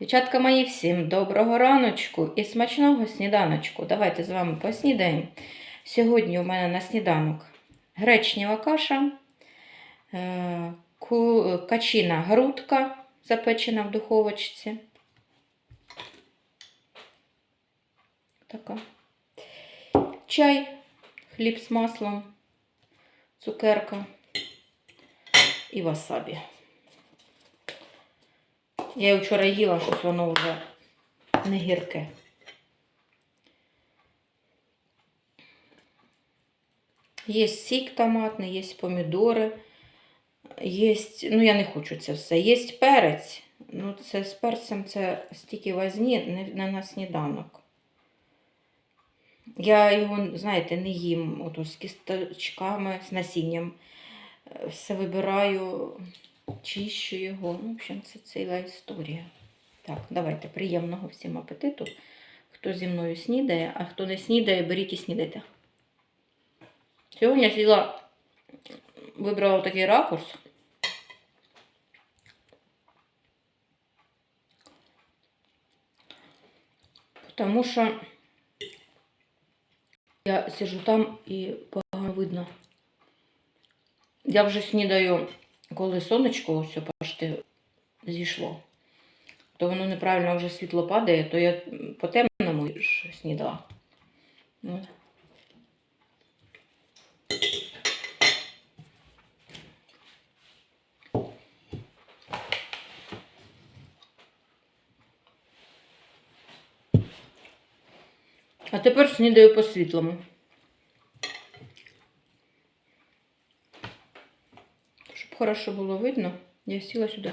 Дівчатка мої, всім доброго раночку і смачного сніданочку. Давайте з вами поснідаємо. Сьогодні у мене на сніданок гречнева каша, е, качина грудка, запечена в духовочці. Така. Чай, хліб з маслом, цукерка і васабі. Я його вчора їла, щось воно вже не гірке. Є сік томатний, є помідори, є, ну я не хочу це все. Є перець. Ну, це з перцем це стільки возні, не, не на сніданок. Я його, знаєте, не їм ото з кісточками, з насінням. Е, Все вибираю, чищу його. Ну, в общем, це ціла історія. Так, давайте приємного всім апетиту. Хто зі мною снідає, а хто не снідає, беріть і снідайте. Сьогодні я сіла, вибрала такий ракурс. Тому що я сиджу там і погано видно. Я вже снідаю, коли сонечко ось почти зійшло. То воно неправильно вже світло падає, то я по темному снідала. А тепер снідаю по світлому. Щоб хорошо було видно, я сіла сюди.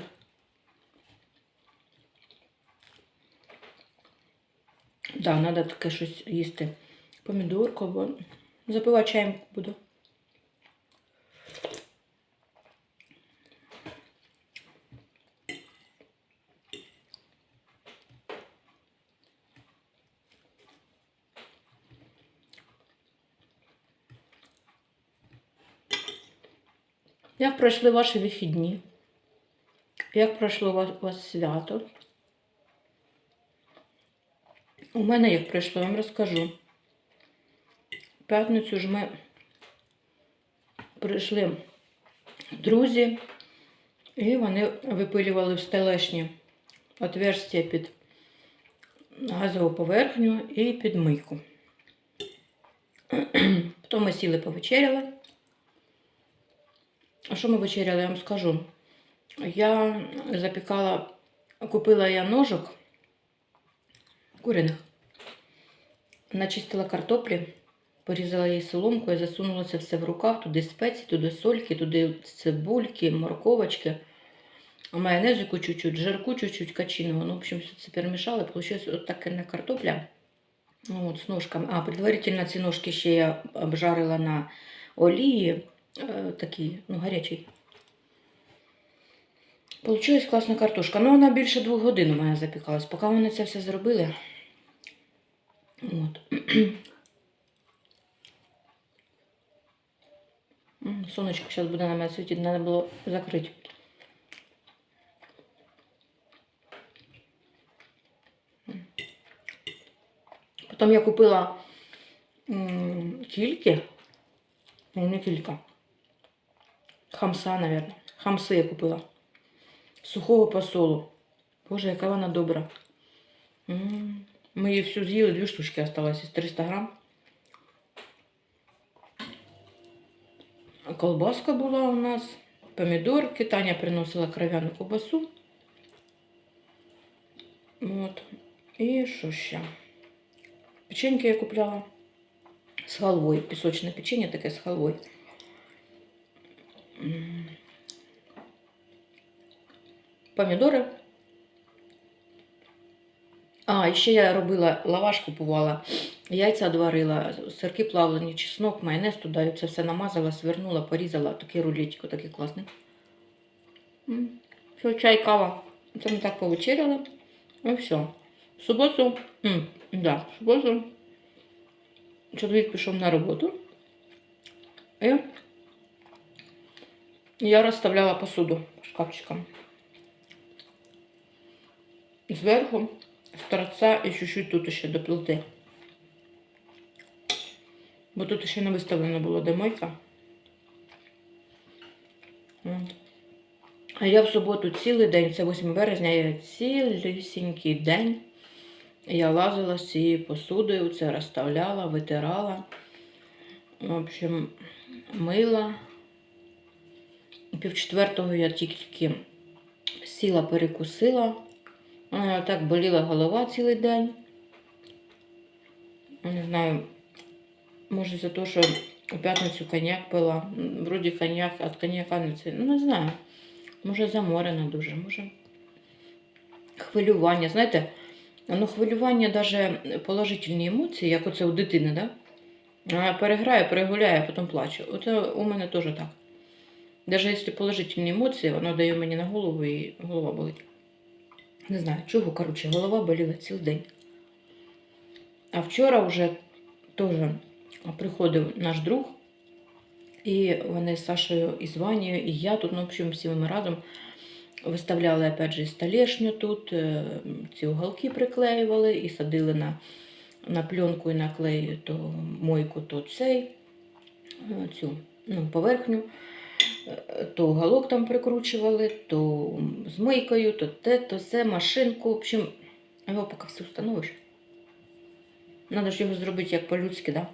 Да, треба таке щось їсти. Помідорку, бо запивати чаєм буду. Як пройшли ваші вихідні? Як пройшло у вас, свято? У мене як пройшло, я вам розкажу. П'ятницю ж ми прийшли друзі, і вони випилювали в стелешні отверстя під газову поверхню і під мийку. Потім ми сіли повечеряли. А що ми вечеряли, я вам скажу. Я запікала, купила я ножок куриних, начистила картоплі, порізала її соломкою, засунула це все в рукав, туди спеції, туди сольки, туди цибульки, морковочки, майонезику чуть-чуть, жирку чуть-чуть качиного. Ну, в общем, все це перемішала, получилось от таке картопля. Ну, от, з ножками. А, предварительно ці ножки ще я обжарила на олії, е, такі, ну, гарячий. Получилась класна картошка. Ну, вона більше двох годин у мене запікалась. Поки вони це все зробили. От. Сонечко зараз буде на мене світити, треба було закрити. Потім я купила кільки. Ні, не кілька. Хамса, мабуть. Хамси я купила. Сухого посолу. Боже, яка вона добра. М. Ми її всю з'їли, дві штучки осталось із 300 грам. Колбаска була у нас, помідорки. Таня приносила кров'яну ковбасу. От. І що ще? Печеньки я купляла з халвою. Пісочне печення таке з халвою. Помідори. А, і ще я робила лаваш купувала, яйця відварила, сирки плавлені, чеснок, майонез туди, це все намазала, свернула, порізала, такий рулетик, такий класний. М, Все, чай, кава. Це ми так повечеряли. І все. В суботу, м, да, в суботу чоловік пішов на роботу. І я розставляла посуду по шкафчикам. зверху, з торца і чуть-чуть тут ще до плити. Бо тут ще не виставлено було де мойка. А я в суботу цілий день, це 8 березня, я цілісінький день. Я лазила з цією посудою, це розставляла, витирала. В общем, мила. Пів четвертого я тільки сіла, перекусила. Мене так боліла голова цілий день. Не знаю, може за те, що у п'ятницю коньяк пила. Вроді коньяк, від коньяка не це. Ну, не знаю. Може заморена дуже, може. Хвилювання. Знаєте, ну хвилювання, навіть положительні емоції, як оце у дитини, да? Переграє, перегуляє, а потім плаче. Оце у мене теж так. Навіть якщо положительні емоції, воно дає мені на голову і голова болить. Не знаю, чого, коротше, голова боліла цілий день. А вчора вже теж приходив наш друг, і вони з Сашею і з Ванією, і я тут, ну, в общем, всі ми разом виставляли опять же столешню тут, ці уголки приклеювали і садили на, на пленку і на клей то мойку, то цей, е, цю ну, поверхню. То уголок там прикручували, то з мийкою, то те, то все, машинку. В общем, його поки все встановиш. Надо ж його зробити як по-людськи, да?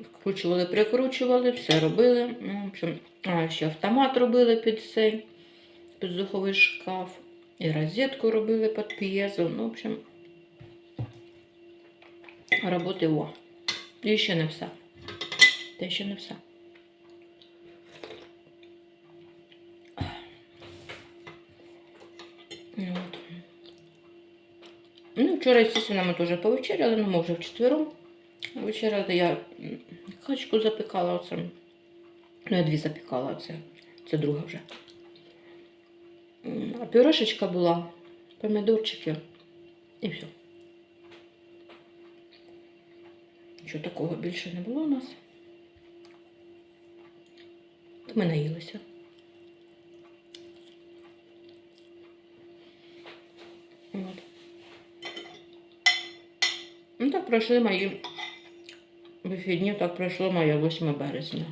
Вкручували, прикручували, все робили. Ну, в общем, а, ще автомат робили під цей, під духовий шкаф. І розетку робили під п'єзу. Ну, в общем, роботи о. І ще не все. Та ще не все. Ну, вчора, естественно, ми теж повечеряли, ну, ми вже вчетвером. Вечеряли я качку запікала оце. Ну, я дві запікала, це, це друга вже. А пюрешечка була, помідорчики і все. Нічого такого більше не було у нас. Ми наїлися. От. Ну так пройшли мої вихідні, так пройшло моє 8 березня.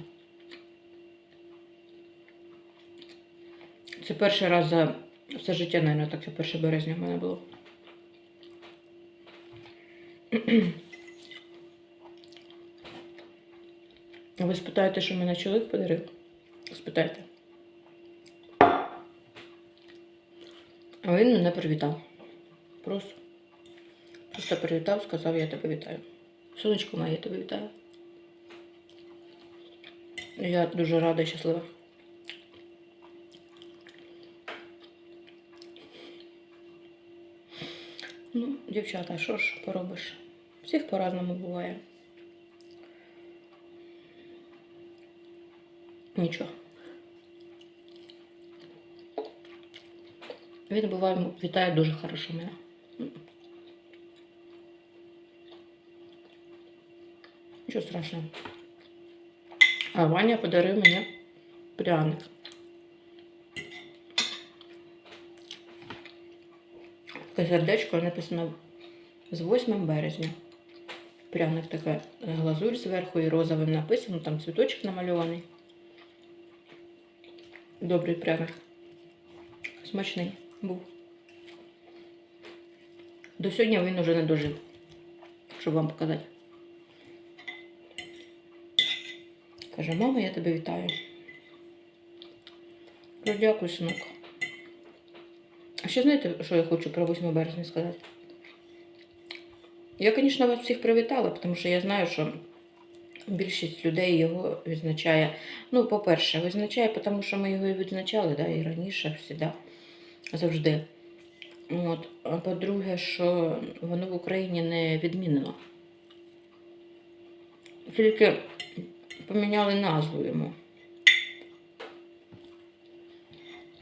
Це перший раз за все життя, мабуть, так це 1 березня в мене було. Ви спитаєте, що мене чоловік подарив? Спитайте. А він мене привітав. Просто. Просто привітав, сказав, я тебе вітаю. Сонечко моє, я тебе вітаю. Я дуже рада і щаслива. Ну, дівчата, що ж поробиш? Всіх по-разному буває. Нічого. Він буває, вітає дуже хорошо мене. Нічого страшного. А Ваня подарив мені пряник. Таке сердечко написано з 8 березня. Пряник така глазурь зверху і розовим написано, там цвіточок намальований. Добрий пряник. Смачний був. До сьогодні він уже не дожив, щоб вам показати. Каже, мама, я тебе вітаю. Ну, дякую, синок. А ще знаєте, що я хочу про 8 березня сказати? Я, звісно, вас всіх привітала, тому що я знаю, що більшість людей його відзначає. Ну, по-перше, відзначає, тому що ми його і відзначали, да, і раніше завжди, завжди. От. А по-друге, що воно в Україні не відмінено. Тільки поміняли назву йому.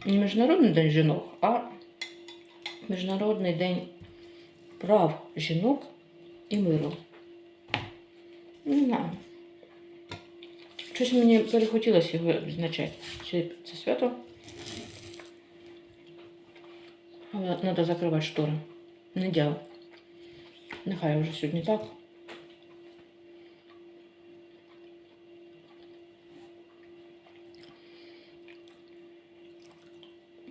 Не Міжнародний день жінок, а Міжнародний день прав жінок і миру. Не знаю. Щось мені перехотілося його відзначати. Це, свято. Треба закривати штори. Не діло. Нехай вже сьогодні так.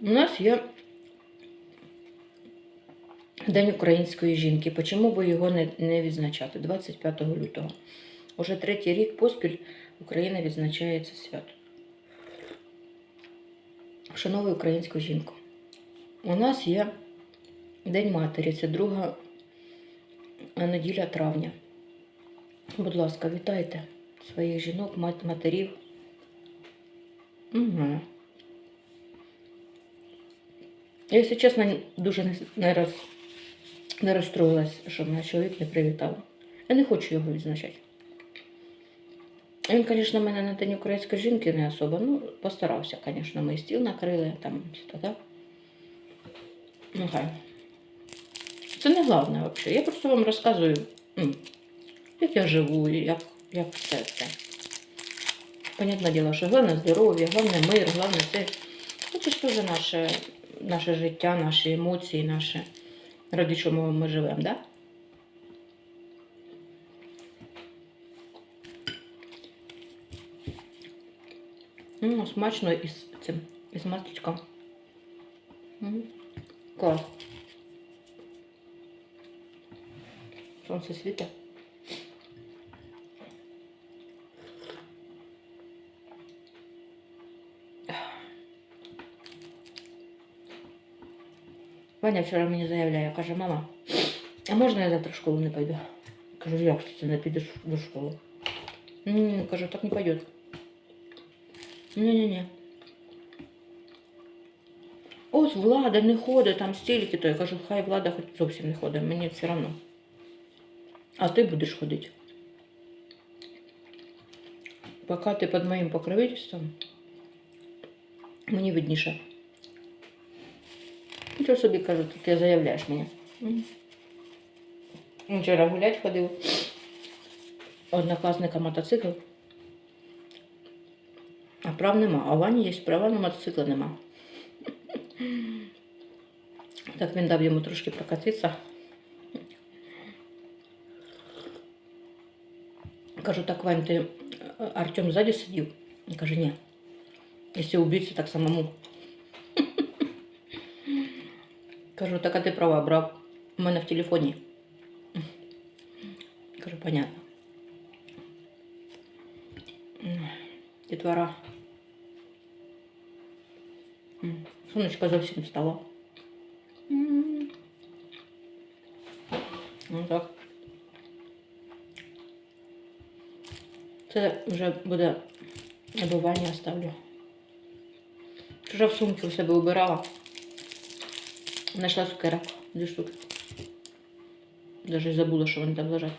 У нас є День української жінки. Чому би його не, не відзначати? 25 лютого. Уже третій рік поспіль Україна відзначає це свято. Шановую українську жінку. У нас є День матері, це друга неділя травня. Будь ласка, вітайте своїх жінок, мат- матерів. Угу. Я, якщо чесно, дуже не, роз, не розстроїлась, що мене чоловік не привітав. Я не хочу його відзначати. Він, звісно, мене на День української жінки не особо, ну, постарався, звісно, ми стіл накрили, там, все так. Ну, хай. Це не головне взагалі. Я просто вам розказую, як я живу, як, як все це. Понятне діло, що головне здоров'я, головне мир, головне це. Ну, Це ж теж наше, наше життя, наші емоції, наше, ради чого ми живемо, да? Ну, смачно із цим, із масличком. Клас. Сонце світить. Ваня вчора мені заявляє, каже, мама, а можна я завтра в школу не пойду? Кажу, як ти не підеш до школи? Ні, кажу, так не пойдет. Ні-ні-ні. Ось влада не ходить, там стільки то. Я кажу, хай влада хоч зовсім не ходить, мені все одно. А ти будеш ходити. Поки ти під моїм покровительством, мені видніше. Нічого собі кажу, ти, ти заявляєш мені. М. Вчора гулять ходив. Однокласника мотоцикл. А прав нема. А у Вані є права на мотоцикла нема. Так він дав йому трошки прокатитися. Кажу, так, Вань, ти е, Артем ззаді сидів? Він каже, ні. Якщо убийця, так самому. Кажу, так а ти права брав. У мене в телефоні. Кажу, понятно. Дітвора. Сонечко зовсім стало. Ну так. Це вже буде набивання ставлю. Вже в сумки у себе убирала. Знайшла цукерок. Дві штуки. Даже забула, що вони там лежать.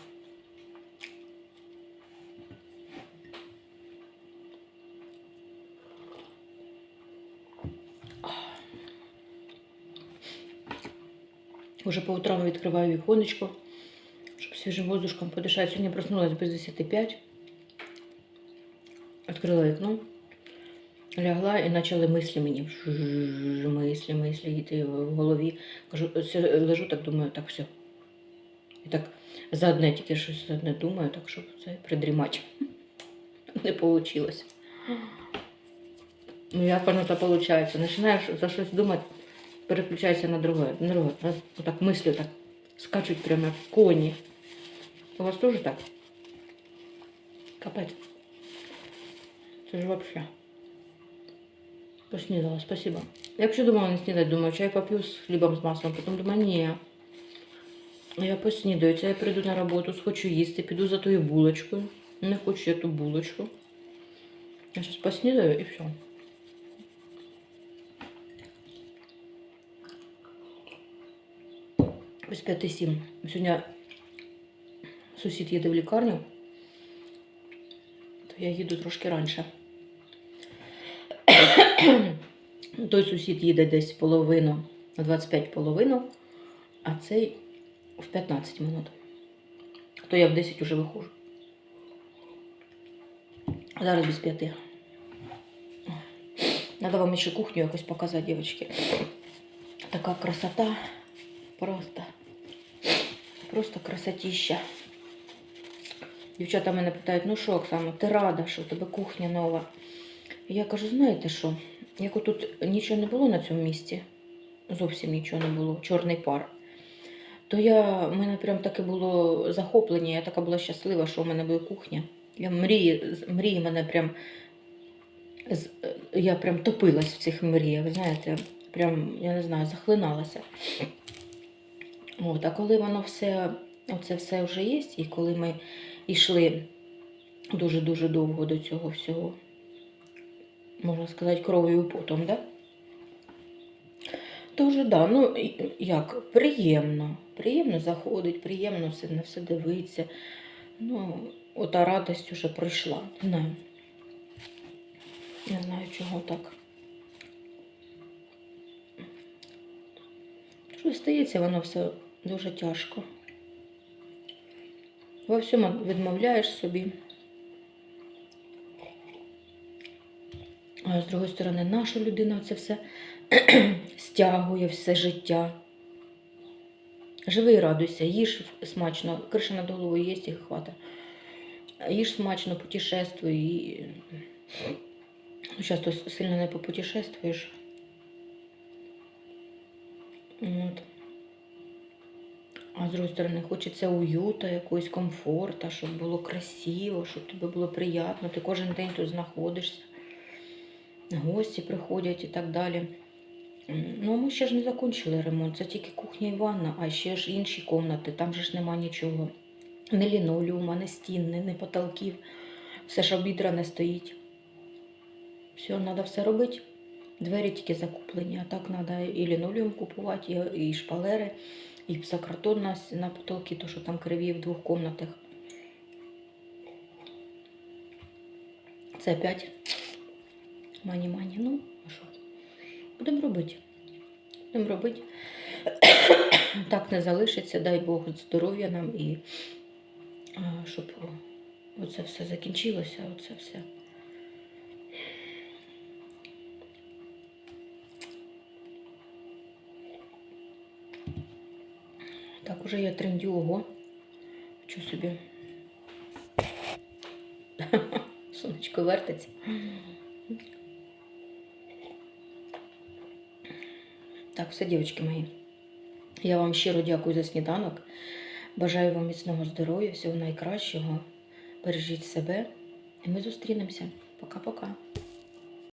Уже по утрам відкриваю віконечко, щоб свіжим воздушком подишати. Сьогодні проснулась без 10.05. Відкрила вікно, лягла і почали мислі мені. Мислі, мислі йти в голові. Кажу, лежу, так думаю, так все. І так за одне тільки щось одне думаю, так щоб це придрімати. Не вийшло. Ну, як воно то виходить? Починаєш за щось думати, переключається на друге. На друге. Отак мислі так скачуть прямо як коні. У вас теж так? Капець. Це ж вообще. Поснідала, спасибо. Я вообще думала не снідати, думаю, чай поп'ю з хлібом з маслом, потім думаю, ні. Я поснідаю, це я прийду на роботу, схочу їсти, піду за тою булочкою. Не хочу я ту булочку. Я зараз поснідаю і все. Ось 5-7. Сьогодні сусід їде в лікарню, то я їду трошки раніше. Той сусід їде десь половину, на 25 половину, а цей в 15 минут. То я в 10 вже виходжу. Зараз без п'яти. Надо вам ще кухню якось показати, дівчатки. Така красота. Просто. Просто красотища. Дівчата мене питають, ну що, Оксана, ти рада, що у тебе кухня нова? Я кажу, знаєте що? Як отут нічого не було на цьому місці, зовсім нічого не було, чорний пар. То я, в мене прям таке було захоплення, я така була щаслива, що у мене буде кухня. Я мрії, мрії мене прям. Я прям топилась в цих мріях, знаєте, прям, я не знаю, захлиналася. От, а коли воно все, оце все вже є, і коли ми йшли дуже-дуже довго до цього всього, можна сказати, кров'ю потом, да? Вже да, ну як, приємно. Приємно заходить, приємно все, на все дивитися. Ну, ота радість вже пройшла. Не знаю. Не знаю, чого так. Що стається, воно все дуже тяжко. Во всьому відмовляєш собі. З другої сторони, наша людина це все стягує все життя. Живи і радуйся, їж смачно, криша над головою є і хватить. Їж смачно, путешествуй. І... Ну, часто сильно не попутешествуєш. От. А з другої сторони, хочеться уюта, якогось комфорта, щоб було красиво, щоб тобі було приємно. Ти кожен день тут знаходишся. Гості приходять і так далі. Ну, ми ще ж не закінчили ремонт, це тільки кухня і ванна, а ще ж інші кімнати, там же ж нема нічого. Ні лінолеума, ні стін, ні потолків. Все ж обідра не стоїть. Все, треба все робити. Двері тільки закуплені, а так треба і лінолеум купувати, і, і шпалери, і псакартон на, на потолки, то що там криві в двох кімнатах. Це опять мані-мані. Ну, а що? Будемо робити. Будемо робити. Так не залишиться, дай Бог здоров'я нам і а, щоб оце все закінчилося, оце все. Так, уже я трендю, ого. Що собі? Сонечко вертиться. Так, все, дівчатки мої. Я вам щиро дякую за сніданок. Бажаю вам міцного здоров'я, всього найкращого. Бережіть себе. І ми зустрінемося. Пока-пока.